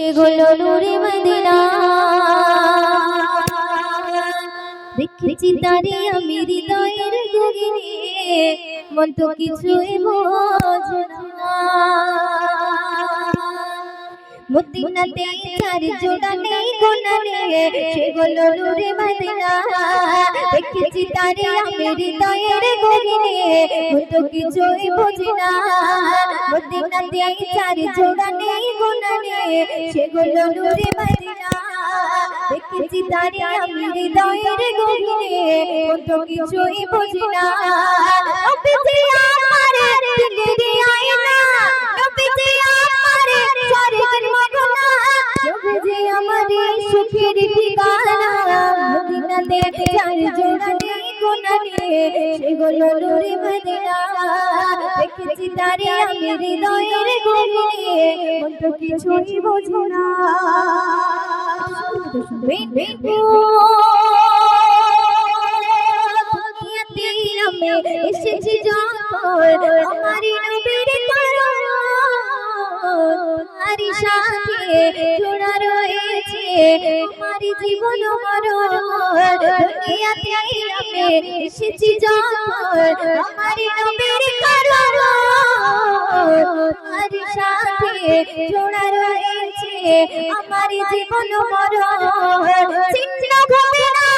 সেগুলো নূরে মদিনা। দেখেছি তারে আমি হৃদয়ের গগিনে। মন তো কিছুই মদিনাতে চার জোড়া নেই গোনা নেই সেগুলো নূরে মদিনা। দেখেছি তারে আমি হৃদয়ের গগিনে। মন তো কিছুই বোঝে না। মদিনাতে চার জোড়া নেই গোনা নেই সেগুলো নূরে মদিনা দেখেছি তারে আমি হৃদয়ের গগিনে মন তো কিছুই বোঝে না। নবীজি আমার দিলের আয়না নবীজি আমার স্বর্গের মগনা নবীজি আমার সুখের ঠিকানা, মদিনাতে চার জোড়া সেগুলো নূরে মদিনা দেখেছি তারে আমি হৃদয়ের গগিনে মন তো কিছুই বোঝে না। এসেছি যখন আমারই নবীর তোমারই সাথে জোড়া রয়েছে আমার জীবন মরণ দুনিয়াতে আমি এসেছি যখন আমারই নবীর কারণ আর সাথে জোড়া রয়েছে আমার জীবন মরণ ছিন্ন হবে না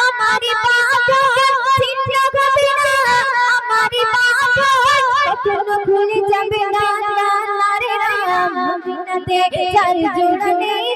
আমার পাপ ছিন্ন হবে না আমার পাপ কখনো ভুলে যাবে না না না রে রাম মদিনাতে চার জোড়া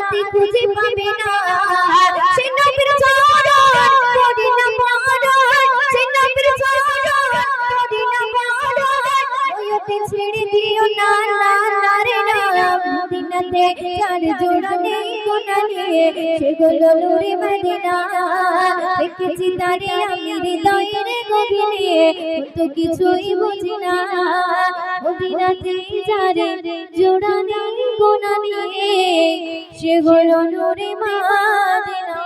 সাথী খুঁজে পাবি না। জোড়া নেই। ঠিকোনা নিয়ে সে হলো নুরে মাদিনা।